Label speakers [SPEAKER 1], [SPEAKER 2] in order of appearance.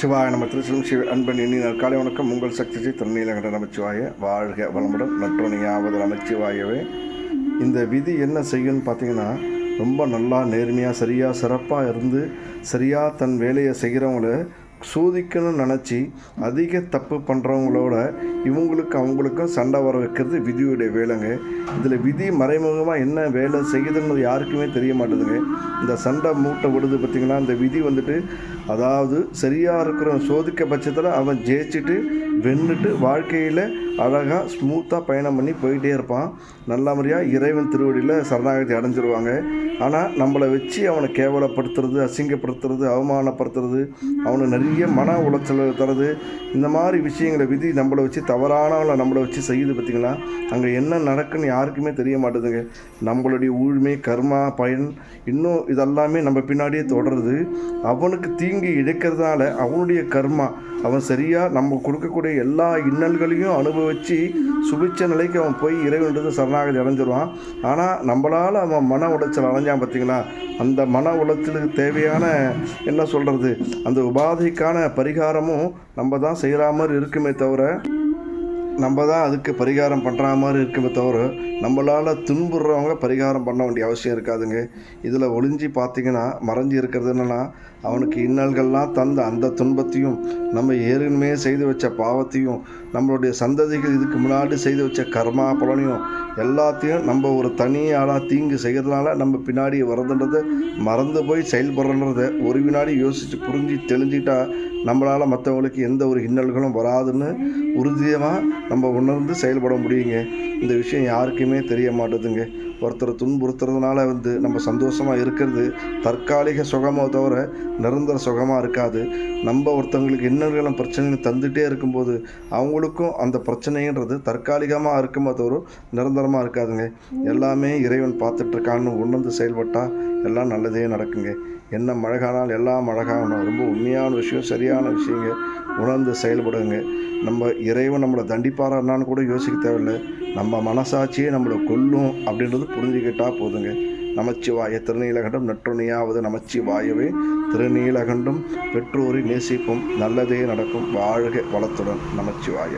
[SPEAKER 1] சிவாய நம்ம திருச்சிலும் சிவ அன்பன் இனி காலை வணக்கம். உங்கள் சக்தி ஜி திருநீலகண்ட நமச்சிவாய வாழ்க வளமுடன் நற்றோணியாவது நமச்சிவாயவே இந்த விதி என்ன செய்யும்னு பார்த்தீங்கன்னா ரொம்ப நல்லா நேர்மையாக சரியாக சிறப்பாக இருந்து சரியாக தன் வேலையை செய்கிறவங்கள சோதிக்கணும்னு நினச்சி அதிக தப்பு பண்ணுறவங்களோட இவங்களுக்கு அவங்களுக்கும் சண்டை வர வைக்கிறது விதியுடைய வேலைங்க. இதில் விதி மறைமுகமாக என்ன வேலை செய்யுதுன்னு யாருக்குமே தெரிய மாட்டேதுங்க. இந்த சண்டை மூட்டை விடுது பார்த்திங்கன்னா இந்த விதி வந்துட்டு அதாவது சரியாக இருக்கிற சோதிக்க பட்சத்தில் அவன் ஜெயிச்சுட்டு வென்றுட்டு வாழ்க்கையில் அழகாக ஸ்மூத்தாக பயணம் பண்ணி போயிட்டே இருப்பான். நல்ல முறையாக இறைவன் திருவடியில் சரணாகதி அடைஞ்சிருவாங்க. ஆனால் நம்மளை வச்சு அவனை கேவலப்படுத்துறது அசிங்கப்படுத்துறது அவமானப்படுத்துறது அவனை நிறைய மன உளைச்சல் தரது. இந்த மாதிரி விஷயங்களை விதி நம்மளை வச்சு தவறானவளை நம்மளை வச்சு செய்யுது பார்த்திங்களா அங்கே என்ன நடக்குன்னு யாருக்குமே தெரிய மாட்டேதுங்க. நம்மளுடைய ஊழ்மை கர்மா பயன் இன்னும் இதெல்லாமே நம்ம பின்னாடியே தொடருது. அவனுக்கு தீங்கு இழைக்கிறதுனால அவனுடைய கர்மா அவன் சரியாக நம்ம கொடுக்கக்கூடிய எல்லா இன்னல்களையும் அனுபவித்து சுபிச்ச நிலைக்கு அவன் போய் இறைவன்றது சரணாகதி அடைஞ்சிருவான். ஆனால் நம்மளால் அவன் மன உளைச்சல் அடைஞ்சான் பார்த்தீங்களா அந்த மன உளைச்சலுக்கு தேவையான என்ன சொல்கிறது அந்த உபாதைக்கான பரிகாரமும் நம்ம தான் செய்கிற மாதிரி இருக்குமே தவிர நம்ம தான் அதுக்கு பரிகாரம் பண்ணுற மாதிரி இருக்குமே தவிர நம்மளால் துன்புறுறவங்க பரிகாரம் பண்ண வேண்டிய அவசியம் இருக்காதுங்க. இதில் ஒளிஞ்சி பார்த்தீங்கன்னா மறைஞ்சு இருக்கிறது என்னென்னா அவனுக்கு இன்னல்கள்லாம் தந்த அந்த துன்பத்தையும் நம்ம ஏற்கனவே செய்து வச்ச பாவத்தையும் நம்மளுடைய சந்ததிகள் இதுக்கு முன்னாடி செய்து வச்ச கர்மா பலனையும் எல்லாத்தையும் நம்ம ஒரு தனி ஆளாக தீங்கு செய்கிறதுனால நம்ம பின்னாடி வரதுன்றதை மறந்து போய் செயல்படுறன்றதை ஒரு வினாடி யோசித்து புரிஞ்சு தெளிஞ்சிட்டா நம்மளால் மற்றவங்களுக்கு எந்த ஒரு இன்னல்களும் வராதுன்னு உறுதியாக நம்ம உணர்ந்து செயல்பட முடியுங்க. இந்த விஷயம் யாருக்குமே தெரிய மாட்டேதுங்க. ஒருத்தர் துன்புறுத்துறதுனால வந்து நம்ம சந்தோஷமாக இருக்கிறது தற்காலிக சுகமோ தவிர நிரந்தர சுகமாக இருக்காது. நம்ம ஒருத்தவங்களுக்கு இன்னல்களும் பிரச்சனைகள் தந்துகிட்டே இருக்கும்போது அவங்களுக்கும் அந்த பிரச்சனைன்றது தற்காலிகமாக இருக்குமோ தவிர நிரந்தரமாக இருக்காதுங்க. எல்லாமே இறைவன் பார்த்துட்ருக்கான்னு உணர்ந்து செயல்பட்டால் எல்லாம் நல்லதே நடக்குங்க. என்ன மழகானால் எல்லாம் மழகாகணும் ரொம்ப உண்மையான விஷயம் சரியான விஷயங்க. உணர்ந்து செயல்படுங்க. நம்ம இறைவன் நம்மளை தண்டிப்பாரான்னு கூட யோசிக்க தேவையில்லை. நம்ம மனசாட்சியே நம்மளை கொல்லும் அப்படின்றது புரிஞ்சுக்கிட்டால் போதுங்க. நமச்சிவாய திருநீலகண்டம் நற்றுணையாவது நமச்சிவாயவே. திருநீலகண்டம் பெற்றோரை நேசிப்போம் நல்லதே நடக்கும். வாழ்க வளத்துடன் நமச்சிவாய.